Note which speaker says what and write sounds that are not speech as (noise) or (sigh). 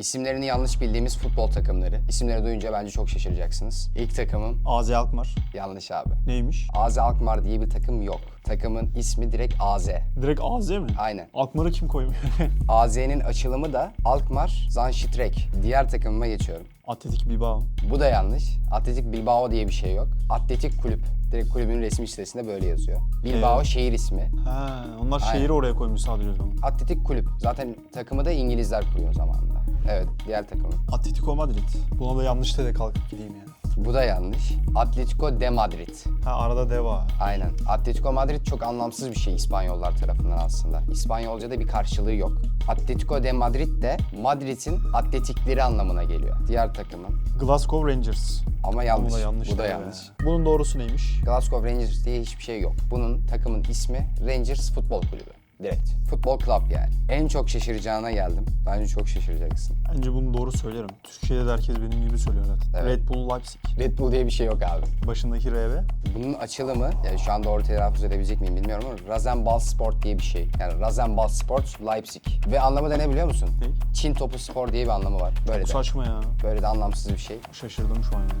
Speaker 1: İsimlerini yanlış bildiğimiz futbol takımları. İsimleri duyunca bence çok şaşıracaksınız. İlk takımım
Speaker 2: AZ Alkmaar.
Speaker 1: yanlış abi.
Speaker 2: Neymiş?
Speaker 1: AZ Alkmaar diye bir takım yok. Takımın ismi direkt AZ.
Speaker 2: Direkt AZ mi?
Speaker 1: Aynen.
Speaker 2: Alkmaar'ı kim koymuş? (laughs)
Speaker 1: AZ'nin açılımı da Alkmaar Zanşitrek. Diğer takımıma geçiyorum.
Speaker 2: Atletik Bilbao.
Speaker 1: Bu da yanlış. Atletik Bilbao diye bir şey yok. Atletik Kulüp. Direkt kulübün resmi sitesinde böyle yazıyor. Bilbao
Speaker 2: Evet.
Speaker 1: şehir ismi.
Speaker 2: Ha, onlar
Speaker 1: Aynen.
Speaker 2: şehri oraya koymuş sadece o zaman.
Speaker 1: Atletik Kulüp. Zaten takımı da İngilizler kuruyor zamanında. Evet, diğer takımım.
Speaker 2: Atletico Madrid. Buna da yanlış de kalkıp gideyim ya.
Speaker 1: Bu da yanlış. Atletico de Madrid.
Speaker 2: Ha arada deva.
Speaker 1: Aynen. Atletico Madrid çok anlamsız bir şey İspanyollar tarafından aslında. İspanyolca'da bir karşılığı yok. Atletico de Madrid de Madrid'in atletikleri anlamına geliyor. Diğer takımın.
Speaker 2: Glasgow Rangers.
Speaker 1: Ama yanlış.
Speaker 2: Bu da yanlış.
Speaker 1: Bu da yanlış.
Speaker 2: Bunun doğrusu neymiş?
Speaker 1: Glasgow Rangers diye hiçbir şey yok. Bunun takımın ismi Rangers Futbol Kulübü. Direkt. Futbol Club yani. En çok şaşıracağına geldim. Bence çok şaşıracaksın.
Speaker 2: Bence bunu doğru söylerim. Türkiye'de de herkes benim gibi söylüyor zaten.
Speaker 1: Evet.
Speaker 2: Red Bull Leipzig.
Speaker 1: Red Bull diye bir şey yok abi.
Speaker 2: Başındaki RB.
Speaker 1: Bunun açılımı, yani şu anda ortaya telaffuz edebilecek miyim bilmiyorum ama Rasenball Sport diye bir şey. Yani Rasenball Sport Leipzig. Ve anlamı da ne biliyor musun?
Speaker 2: Ne?
Speaker 1: Çin topu spor diye bir anlamı var. Böyle
Speaker 2: Bu
Speaker 1: de.
Speaker 2: saçma ya.
Speaker 1: Böyle de anlamsız bir şey.
Speaker 2: Şaşırdım şu an yani.